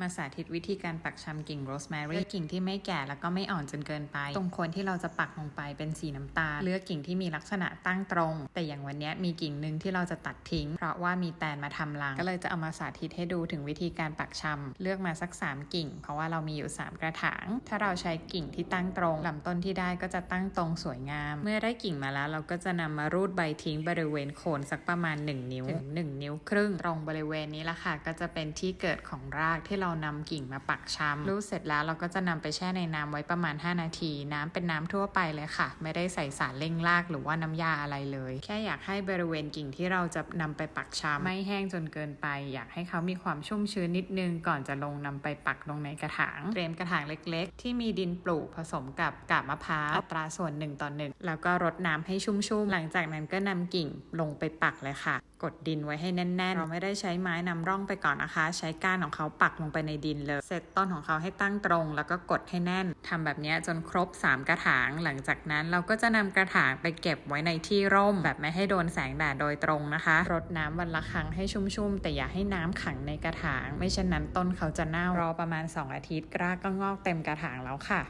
มาสาธิตวิธีการปักชำกิ่งโรสแมรี่ กิ่งที่ไม่แก่แล้วก็ไม่อ่อนจนเกินไป ตรงโคนที่เราจะปักลงไปเป็นสีน้ำตาล เลือกกิ่งที่มีลักษณะตั้งตรง แต่อย่างวันนี้มีกิ่งหนึ่งที่เราจะตัดทิ้ง เพราะว่ามีแตนมาทำรัง ก็เลยจะเอามาสาธิตให้ดูถึงวิธีการปักชำเลือกมาสัก 3 กิ่ง เพราะว่าเรามีอยู่ 3 กระถาง ถ้าเราใช้กิ่งที่ตั้งตรงลำต้นที่ได้ก็จะตั้งตรงสวยงาม เมื่อได้กิ่งมาแล้วเราก็จะนำมารูดใบทิ้งบริเวณโคนสักประมาณ 1 นิ้วถึง1นิ้วครึ่งตรงบริเวณนี้ละค่ะก็จะเป็นที่เกิดของรากที่เรานำกิ่งมาปักชำรูดเสร็จแล้วเราก็จะนำไปแช่ในน้ำไว้ประมาณ 5 นาที น้ำเป็นน้ำทั่วไปเลยค่ะ ไม่ได้ใส่สารเร่งรากหรือว่าน้ำยาอะไรเลย แค่อยากให้บริเวณกิ่งที่เราจะนำไปปักชำไม่แห้งจนเกินไป อยากให้เขามีความชุ่มชื้นนิดนึงก่อนจะลงนำไปปักลงในกระถางเตรียมกระถางเล็ก ๆ ที่มีดินปลูกผสมกับกาบมะพร้าวอัตราส่วน1ต่อ1แล้วก็รดน้ำให้ชุ่มๆหลังจากนั้นก็นำกิ่งลงไปปักเลยค่ะกดดินไว้ให้แน่นๆ เราไม่ได้ใช้ไม้นำร่องไปก่อนนะคะ ใช้ก้านของเขาปักลงไปในดินเลย เสร็จต้นของเขาให้ตั้งตรง แล้วก็กดให้แน่นทำแบบนี้จนครบ 3 กระถาง หลังจากนั้นเราก็จะนำกระถางไปเก็บไว้ในที่ร่ม แบบไม่ให้โดนแสงแดดโดยตรงนะคะรดน้ำวันละครั้งให้ชุ่มๆ แต่อย่าให้น้ำขังในกระถาง ไม่เช่นนั้นต้นเขาจะเน่ารอประมาณ 2 อาทิตย์กล้าก็งอกเต็มกระถางแล้วค่ะ